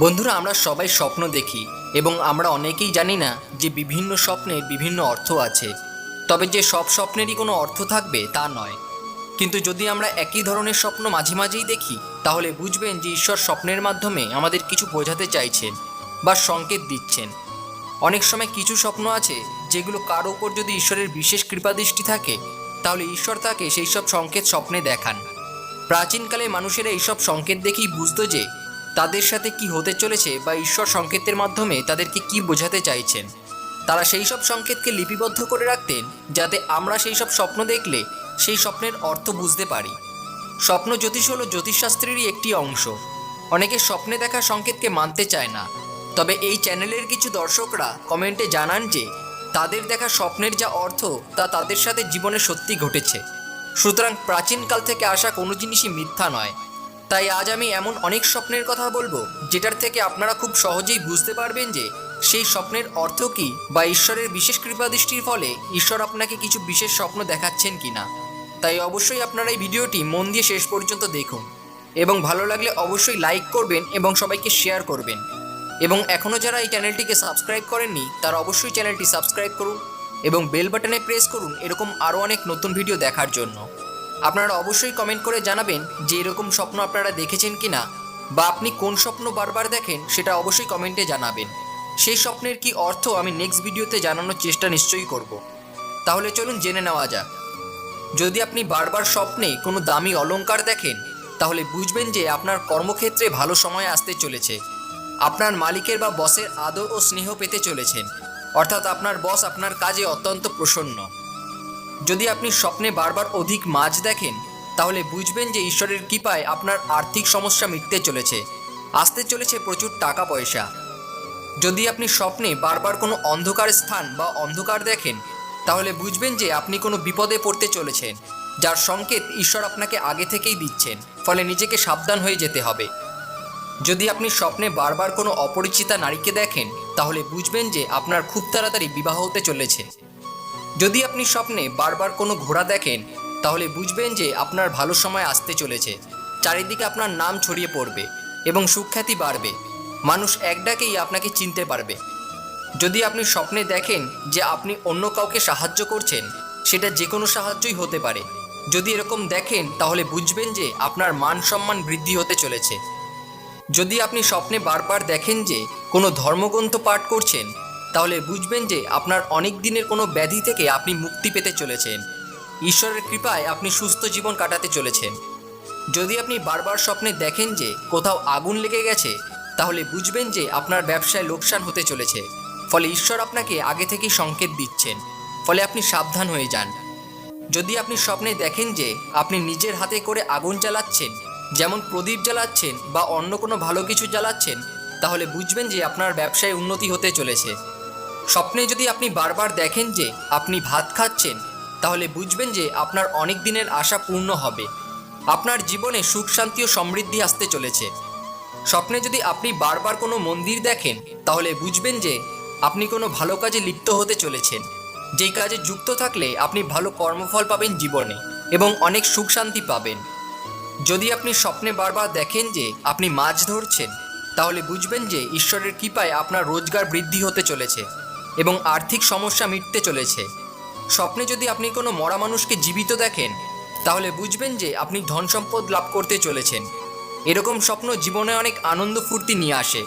বন্ধুরা, আমরা সবাই স্বপ্ন দেখি এবং আমরা অনেকেই জানি না যে বিভিন্ন স্বপ্নের বিভিন্ন অর্থ আছে। তবে যে সব স্বপ্নেরই কোনো অর্থ থাকবে তা নয়। কিন্তু যদি আমরা একই ধরনের স্বপ্ন মাঝে মাঝেই দেখি, তাহলে বুঝবেন যে ঈশ্বর স্বপ্নের মাধ্যমে আমাদের কিছু বোঝাতে চাইছেন বা সংকেত দিচ্ছেন। অনেক সময় কিছু স্বপ্ন আছে যেগুলো কার ওপর যদি ঈশ্বরের বিশেষ কৃপাদৃষ্টি থাকে, তাহলে ঈশ্বর তাকে সেই সব সংকেত স্বপ্নে দেখান। প্রাচীনকালে মানুষেরা এইসব সংকেত দেখেই বুঝতো যে তাদের সাথে কি হতে চলেছে বা ঈশ্বর সংকেতের মাধ্যমে তাদেরকে কি বোঝাতে চাইছেন? তারা সেই সব সংকেতকে লিপিবদ্ধ করে রাখতেন যাতে আমরা সেই সব স্বপ্ন দেখলে সেই স্বপ্নের অর্থ বুঝতে পারি। স্বপ্ন জ্যোতিষ হলো জ্যোতিষশাস্ত্রেরই একটি অংশ। অনেকে স্বপ্নে দেখা সংকেতকে মানতে চায় না। তবে এই চ্যানেলের কিছু দর্শকরা কমেন্টে জানান যে, তাদের দেখা স্বপ্নের যা অর্থ তা তাদের সাথে জীবনে সত্যি ঘটেছে। সুতরাং প্রাচীনকাল থেকে আসা কোনো জিনিসই মিথ্যা নয়। তাই আজ আমি এমন অনেক স্বপ্নের কথা বলব, যেটার থেকে আপনারা খুব সহজেই বুঝতে পারবেন যে সেই স্বপ্নের অর্থ কী বা ঈশ্বরের বিশেষ কৃপাদৃষ্টির ফলে ঈশ্বর আপনাকে কিছু বিশেষ স্বপ্ন দেখাচ্ছেন কিনা। তাই অবশ্যই আপনারা এই ভিডিওটি মন দিয়ে শেষ পর্যন্ত দেখুন এবং ভালো লাগলে অবশ্যই লাইক করবেন এবং সবাইকে শেয়ার করবেন। এবং এখনও যারা এই চ্যানেলটিকে সাবস্ক্রাইব করেননি, তারা অবশ্যই চ্যানেলটি সাবস্ক্রাইব করুন এবং বেল বাটনে প্রেস করুন এরকম আরও অনেক নতুন ভিডিও দেখার জন্য। আপনারা অবশ্যই কমেন্ট করে জানাবেন যে এরকম স্বপ্ন আপনারা দেখেছেন কি না বা আপনি কোন স্বপ্ন বারবার দেখেন সেটা অবশ্যই কমেন্টে জানাবেন। সেই স্বপ্নের কি অর্থ আমি নেক্সট ভিডিওতে জানানোর চেষ্টা নিশ্চয়ই করব। তাহলে চলুন জেনে নেওয়া যাক। যদি আপনি বারবার স্বপ্নে কোনো দামি অলঙ্কার দেখেন, তাহলে বুঝবেন যে আপনার কর্মক্ষেত্রে ভালো সময় আসতে চলেছে। আপনার মালিকের বা বসের আদর ও স্নেহ পেতে চলেছেন। অর্থাৎ আপনার বস আপনার কাজে অত্যন্ত প্রসন্ন। যদি আপনি স্বপ্নে বারবার অধিক মাছ দেখেন, তাহলে বুঝবেন যে ঈশ্বরের কৃপায় আপনার আর্থিক সমস্যা মিটতে চলেছে। আসতে চলেছে প্রচুর টাকা পয়সা। যদি আপনি স্বপ্নে বারবার কোনো অন্ধকার স্থান বা অন্ধকার দেখেন, তাহলে বুঝবেন যে আপনি কোনো বিপদে পড়তে চলেছেন, যার সংকেত ঈশ্বর আপনাকে আগে থেকেই দিচ্ছেন, ফলে নিজেকে সাবধান হয়ে যেতে হবে। যদি আপনি স্বপ্নে বারবার কোনো অপরিচিতা নারীকে দেখেন, তাহলে বুঝবেন যে আপনার খুব তাড়াতাড়ি বিবাহ হতে চলেছে। যদি আপনি স্বপ্নে বারবার কোনো ঘোড়া দেখেন, তাহলে বুঝবেন যে আপনার ভালো সময় আসতে চলেছে। চারিদিকে আপনার নাম ছড়িয়ে পড়বে এবং সুখ্যাতি বাড়বে। মানুষ এক ডাকেই আপনাকে চিনতে পারবে। যদি আপনি স্বপ্নে দেখেন যে আপনি অন্য কাউকে সাহায্য করছেন, সেটা যে কোনো সাহায্যই হতে পারে। যদি এরকম দেখেন, তাহলে বুঝবেন যে আপনার মান সম্মান বৃদ্ধি হতে চলেছে। যদি আপনি স্বপ্নে বারবার দেখেন যে কোনো ধর্মগ্রন্থ পাঠ করছেন তাহলে বুঝবেন যে আপনার অনেক দিনের কোনো ব্যাধি থেকে আপনি মুক্তি পেতে চলেছেন। ঈশ্বরের কৃপায় আপনি সুস্থ জীবন কাটাতে চলেছেন। যদি আপনি বারবার স্বপ্নে দেখেন যে কোথাও আগুন লেগে গেছে, তাহলে বুঝবেন যে আপনার ব্যবসায় লোকসান হতে চলেছে। ফলে ঈশ্বর আপনাকে আগে থেকেই সংকেত দিচ্ছেন। ফলে আপনি সাবধান হয়ে যান। যদি আপনি স্বপ্নে দেখেন যে আপনি নিজের হাতে করে আগুন জ্বালাচ্ছেন, যেমন প্রদীপ জ্বালাচ্ছেন বা অন্য কোনো ভালো কিছু জ্বালাচ্ছেন, তাহলে বুঝবেন যে আপনার ব্যবসায় উন্নতি হতে চলেছে। স্বপ্নে যদি আপনি বারবার দেখেন যে আপনি ভাত খাচ্ছেন, তাহলে বুঝবেন যে আপনার অনেক দিনের আশা পূর্ণ হবে। আপনার জীবনে সুখ, শান্তি ও সমৃদ্ধি আসতে চলেছে। স্বপ্নে যদি আপনি বারবার কোনো মন্দির দেখেন, তাহলে বুঝবেন যে আপনি কোনো ভালো কাজে লিপ্ত হতে চলেছেন। যেই কাজে যুক্ত থাকলে আপনি ভালো কর্মফল পাবেন জীবনে এবং অনেক সুখ, শান্তি পাবেন। যদি আপনি স্বপ্নে বারবার দেখেন যে আপনি মাছ ধরছেন, তাহলে বুঝবেন যে ঈশ্বরের কৃপায় আপনার রোজগার বৃদ্ধি হতে চলেছে। এবং আর্থিক সমস্যা মিটতে চলেছে। স্বপ্নে যদি আপনি কোনো মরা মানুষকে জীবিত দেখেন, তাহলে বুঝবেন যে আপনি ধন সম্পদ লাভ করতে চলেছেন। এরকম স্বপ্ন জীবনে অনেক আনন্দ ফুর্তি নিয়ে আসে।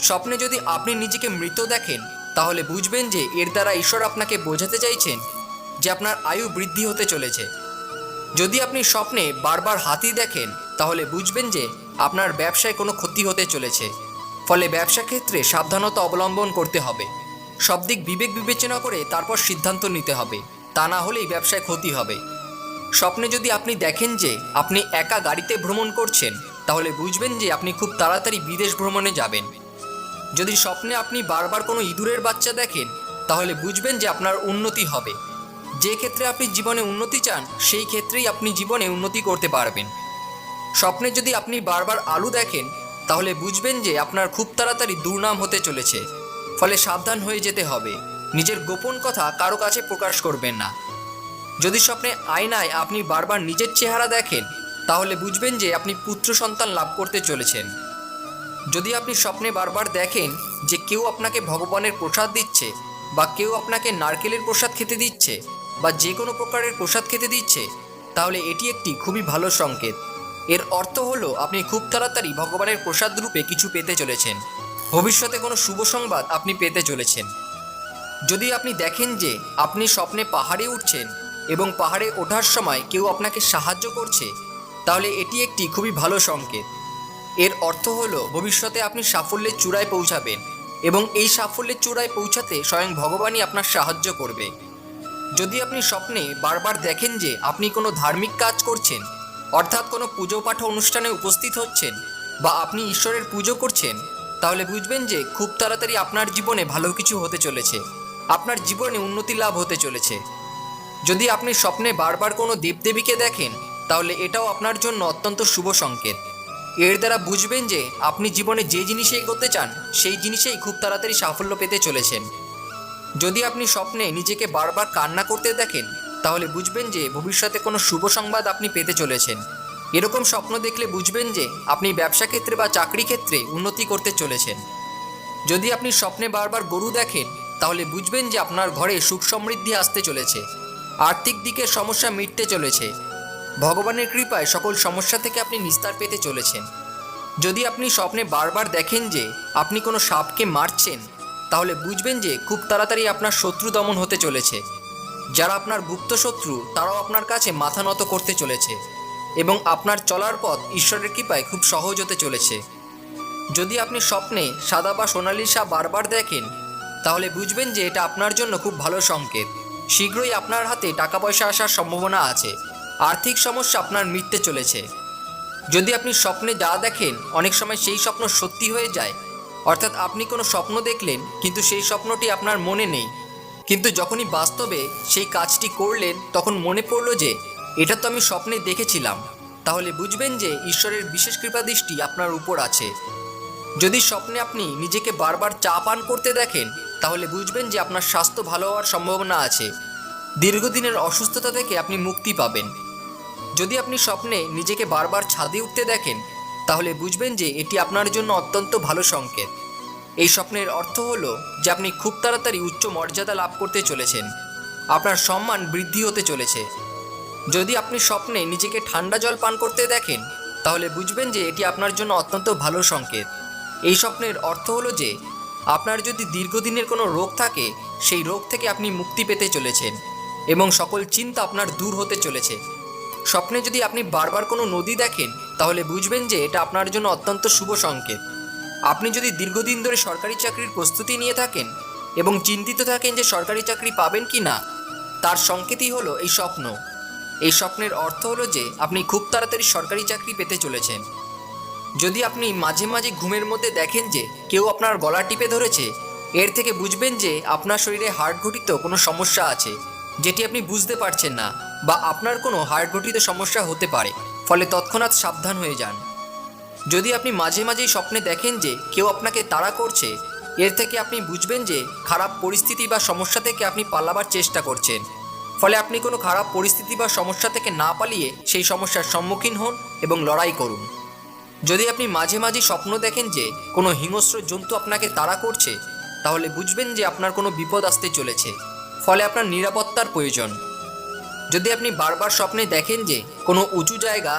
স্বপ্নে যদি আপনি নিজেকে মৃত দেখেন, তাহলে বুঝবেন যে এর দ্বারা ঈশ্বর আপনাকে বোঝাতে চাইছেন যে আপনার আয়ু বৃদ্ধি হতে চলেছে। যদি আপনি স্বপ্নে বারবার হাতি দেখেন, তাহলে বুঝবেন যে আপনার ব্যবসায় কোনো ক্ষতি হতে চলেছে। ফলে ব্যবসা ক্ষেত্রে সাবধানতা অবলম্বন করতে হবে। সব দিক বিবেক বিবেচনা করে তারপর সিদ্ধান্ত নিতে হবে। তা না হলেই ব্যবসায় ক্ষতি হবে। স্বপ্নে যদি আপনি দেখেন যে আপনি একা গাড়িতে ভ্রমণ করছেন, তাহলে বুঝবেন যে আপনি খুব তাড়াতাড়ি বিদেশ ভ্রমণে যাবেন। যদি স্বপ্নে আপনি বারবার কোনো ইঁদুরের বাচ্চা দেখেন, তাহলে বুঝবেন যে আপনার উন্নতি হবে। যে ক্ষেত্রে আপনি জীবনে উন্নতি চান, সেই ক্ষেত্রেই আপনি জীবনে উন্নতি করতে পারবেন। স্বপ্নে যদি আপনি বারবার আলু দেখেন, তাহলে বুঝবেন যে আপনার খুব তাড়াতাড়ি দুর্নাম হতে চলেছে। ফলে সাবধান হয়ে যেতে হবে। নিজের গোপন কথা কারও কাছে প্রকাশ করবেন না। যদি স্বপ্নে আয়নায় আপনি বারবার নিজের চেহারা দেখেন, তাহলে বুঝবেন যে আপনি পুত্র সন্তান লাভ করতে চলেছেন। যদি আপনি স্বপ্নে বারবার দেখেন যে কেউ আপনাকে ভগবানের প্রসাদ দিচ্ছে বা কেউ আপনাকে নারকেলের প্রসাদ খেতে দিচ্ছে বা যে কোনো প্রকারের প্রসাদ খেতে দিচ্ছে, তাহলে এটি একটি খুবই ভালো সংকেত। এর অর্থ হলো আপনি খুব তাড়াতাড়ি ভগবানের প্রসাদ রূপে কিছু পেতে চলেছেন। ভবিষ্যতে কোনো শুভ সংবাদ আপনি পেতে চলেছেন। যদি আপনি দেখেন যে আপনি স্বপ্নে পাহাড়ে উঠছেন এবং পাহাড়ে ওঠার সময় কেউ আপনাকে সাহায্য করছে, তাহলে এটি একটি খুবই ভালো সংকেত। এর অর্থ হলো ভবিষ্যতে আপনি সাফল্যের চূড়ায় পৌঁছাবেন এবং এই সাফল্যের চূড়ায় পৌঁছাতে স্বয়ং ভগবানই আপনার সাহায্য করবে। যদি আপনি স্বপ্নে বারবার দেখেন যে আপনি কোনো ধার্মিক কাজ করছেন, অর্থাৎ কোনো পুজো পাঠ অনুষ্ঠানে উপস্থিত হচ্ছেন বা আপনি ঈশ্বরের পুজো করছেন তাহলে বুঝবেন যে খুব তাড়াতাড়ি আপনার জীবনে ভালো কিছু হতে চলেছে। আপনার জীবনে উন্নতি লাভ হতে চলেছে। যদি আপনি স্বপ্নে বারবার কোনো দেবদেবীকে দেখেন, তাহলে এটাও আপনার জন্য অত্যন্ত শুভ সংকেত। এর দ্বারা বুঝবেন যে আপনি জীবনে যে জিনিসে এগোতে চান, সেই জিনিসেই খুব তাড়াতাড়ি সাফল্য পেতে চলেছেন। যদি আপনি স্বপ্নে নিজেকে বারবার কান্না করতে দেখেন, তাহলে বুঝবেন যে ভবিষ্যতে কোনো শুভ সংবাদ আপনি পেতে চলেছেন। এরকম স্বপ্ন দেখলে বুঝবেন যে আপনি ব্যবসা ক্ষেত্রে বা চাকরি ক্ষেত্রে উন্নতি করতে চলেছেন। যদি আপনি স্বপ্নে বারবার গরু দেখেন, তাহলে বুঝবেন যে আপনার ঘরে সুখ সমৃদ্ধি আসতে চলেছে। আর্থিক দিকের সমস্যা মিটতে চলেছে। ভগবানের কৃপায় সকল সমস্যা থেকে আপনি নিস্তার পেতে চলেছেন। যদি আপনি স্বপ্নে বারবার দেখেন যে আপনি কোনো সাপকে মারছেন, তাহলে বুঝবেন যে খুব তাড়াতাড়ি আপনার শত্রু দমন হতে চলেছে। যারা আপনার গুপ্ত শত্রু, তারাও আপনার কাছে মাথা নত করতে চলেছে। এবং আপনার চলার পথ ঈশ্বরের কৃপায় খুব সহজ হতে চলেছে। যদি আপনি স্বপ্নে সাদা বা সোনালি সাপ বারবার দেখেন, তাহলে বুঝবেন যে এটা আপনার জন্য খুব ভালো সংকেত। শীঘ্রই আপনার হাতে টাকা পয়সা আসার সম্ভাবনা আছে। আর্থিক সমস্যা আপনার মিটতে চলেছে। যদি আপনি স্বপ্নে যা দেখেন, অনেক সময় সেই স্বপ্ন সত্যি হয়ে যায়। অর্থাৎ আপনি কোনো স্বপ্ন দেখলেন, কিন্তু সেই স্বপ্নটি আপনার মনে নেই। কিন্তু যখনই বাস্তবে সেই কাজটি করলেন, তখন মনে পড়ল যে এটা তো আমি স্বপ্নে দেখেছিলাম। তাহলে বুঝবেন যে ঈশ্বরের বিশেষ কৃপাদৃষ্টি আপনার উপর আছে। যদি স্বপ্নে আপনি নিজেকে বারবার চা পান করতে দেখেন, তাহলে বুঝবেন যে আপনার স্বাস্থ্য ভালো হওয়ার সম্ভাবনা আছে। দীর্ঘদিনের অসুস্থতা থেকে আপনি মুক্তি পাবেন। যদি আপনি স্বপ্নে নিজেকে বারবার ছাদে উঠতে দেখেন, তাহলে বুঝবেন যে এটি আপনার জন্য অত্যন্ত ভালো সংকেত। এই স্বপ্নের অর্থ হলো যে আপনি খুব তাড়াতাড়ি উচ্চ মর্যাদা লাভ করতে চলেছেন। আপনার সম্মান বৃদ্ধি হতে চলেছে। যদি আপনি স্বপ্নে নিজেকে ঠান্ডা জল পান করতে দেখেন, তাহলে বুঝবেন যে এটি আপনার জন্য অত্যন্ত ভালো সংকেত। এই স্বপ্নের অর্থ হলো যে, আপনার যদি দীর্ঘদিনের কোনো রোগ থাকে, সেই রোগ থেকে আপনি মুক্তি পেতে চলেছেন এবং সকল চিন্তা আপনার দূর হতে চলেছে। স্বপ্নে যদি আপনি বারবার কোনো নদী দেখেন, তাহলে বুঝবেন যে এটা আপনার জন্য অত্যন্ত শুভ সংকেত। আপনি যদি দীর্ঘদিন ধরে সরকারি চাকরির প্রস্তুতি নিয়ে থাকেন এবং চিন্তিত থাকেন যে সরকারি চাকরি পাবেন কি না তার সংকেতই হলো এই স্বপ্ন। এই স্বপ্নের অর্থ হলো যে আপনি খুব তাড়াতাড়ি সরকারি চাকরি পেতে চলেছেন। যদি আপনি মাঝে মাঝে ঘুমের মধ্যে দেখেন যে কেউ আপনার গলা টিপে ধরেছে, এর থেকে বুঝবেন যে আপনার শরীরে হার্ট ঘটিত কোনো সমস্যা আছে, যেটি আপনি বুঝতে পারছেন না বা আপনার কোনো হার্ট ঘটিত সমস্যা হতে পারে, ফলে তৎক্ষণাৎ সাবধান হয়ে যান। যদি আপনি মাঝে মাঝেই স্বপ্নে দেখেন যে কেউ আপনাকে তাড়া করছে, এর থেকে আপনি বুঝবেন যে খারাপ পরিস্থিতি বা সমস্যা থেকে আপনি পালাবার চেষ্টা করছেন। ফলে আপনি কোনো খারাপ পরিস্থিতি বা সমস্যা থেকে না পালিয়ে সেই সমস্যার সম্মুখীন হন এবং লড়াই করুন। যদি আপনি মাঝে মাঝে স্বপ্ন দেখেন যে কোনো হিংস্র জন্তু আপনাকে তাড়া করছে, তাহলে বুঝবেন যে আপনার কোনো বিপদ আসতে চলেছে, ফলে আপনার নিরাপত্তার প্রয়োজন। যদি আপনি বারবার স্বপ্নে দেখেন যে কোনো উঁচু জায়গা,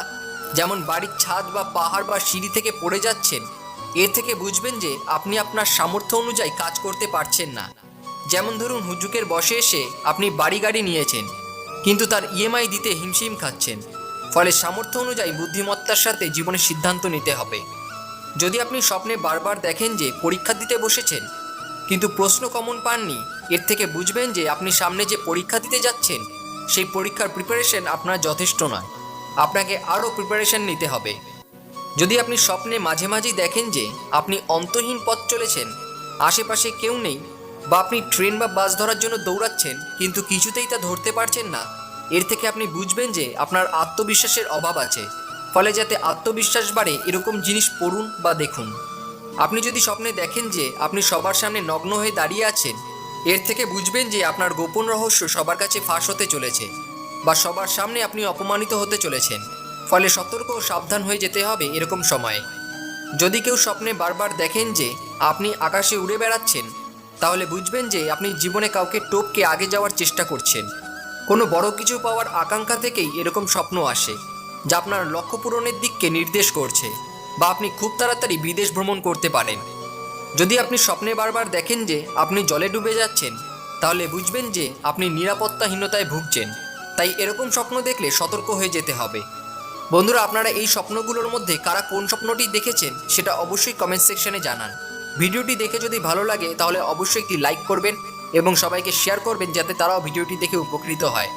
যেমন বাড়ির ছাদ বা পাহাড় বা সিঁড়ি থেকে পড়ে যাচ্ছেন, এর থেকে বুঝবেন যে আপনি আপনার সামর্থ্য অনুযায়ী কাজ করতে পারছেন না। যেমন ধরুন হুজুকের বসে এসে আপনি বাড়ি গাড়ি নিয়েছেন, কিন্তু তার ইএমআই দিতে হিমশিম খাচ্ছেন। ফলে সামর্থ্য অনুযায়ী বুদ্ধিমত্তার সাথে জীবনের সিদ্ধান্ত নিতে হবে। যদি আপনি স্বপ্নে বারবার দেখেন যে পরীক্ষা দিতে বসেছেন, কিন্তু প্রশ্ন কমন পাননি, এর থেকে বুঝবেন যে আপনি সামনে যে পরীক্ষা দিতে যাচ্ছেন, সেই পরীক্ষার প্রিপারেশন আপনার যথেষ্ট নয়। আপনাকে আরও প্রিপারেশন নিতে হবে। যদি আপনি স্বপ্নে মাঝে মাঝেই দেখেন যে আপনি অন্তহীন পথ চলেছেন, আশেপাশে কেউ নেই বা আপনি ট্রেন বা বাস ধরার জন্য দৌড়াচ্ছেন, কিন্তু কিছুতেই তা ধরতে পারছেন না। এর থেকে আপনি বুঝবেন যে আপনার আত্মবিশ্বাসের অভাব আছে। ফলে যাতে আত্মবিশ্বাস বাড়ে, এরকম জিনিস পড়ুন বা দেখুন। আপনি যদি স্বপ্নে দেখেন যে আপনি সবার সামনে নগ্ন হয়ে দাঁড়িয়ে আছেন, এর থেকে বুঝবেন যে আপনার গোপন রহস্য সবার কাছে ফাঁস হতে চলেছে, বা সবার সামনে আপনি অপমানিত হতে চলেছেন। ফলে সতর্ক ও সাবধান হয়ে যেতে হবে এরকম সময়ে। যদি কেউ স্বপ্নে বারবার দেখেন যে আপনি আকাশে উড়ে বেড়াচ্ছেন তাহলে বুঝবেন যে আপনি জীবনে কাউকে টপকে আগে যাওয়ার চেষ্টা করছেন। কোনো বড় কিছু পাওয়ার আকাঙ্ক্ষা থেকেই এরকম স্বপ্ন আসে, যা আপনার লক্ষ্য পূরণের দিককে নির্দেশ করছে বা আপনি খুব তাড়াতাড়ি বিদেশ ভ্রমণ করতে পারেন। যদি আপনি স্বপ্নে বারবার দেখেন যে আপনি জলে ডুবে যাচ্ছেন, তাহলে বুঝবেন যে আপনি নিরাপত্তাহীনতায় ভুগছেন। তাই এরকম স্বপ্ন দেখলে সতর্ক হয়ে যেতে হবে। বন্ধুরা, আপনারা এই স্বপ্নগুলোর মধ্যে কারা কোন স্বপ্নটি দেখেছেন, সেটা অবশ্যই কমেন্ট সেকশনে জানান। ভিডিওটি দেখে যদি ভালো লাগে, তাহলে অবশ্যই একটি লাইক করবেন এবং সবাইকে শেয়ার করবেন যাতে তারাও ভিডিওটি দেখে উপকৃত হয়।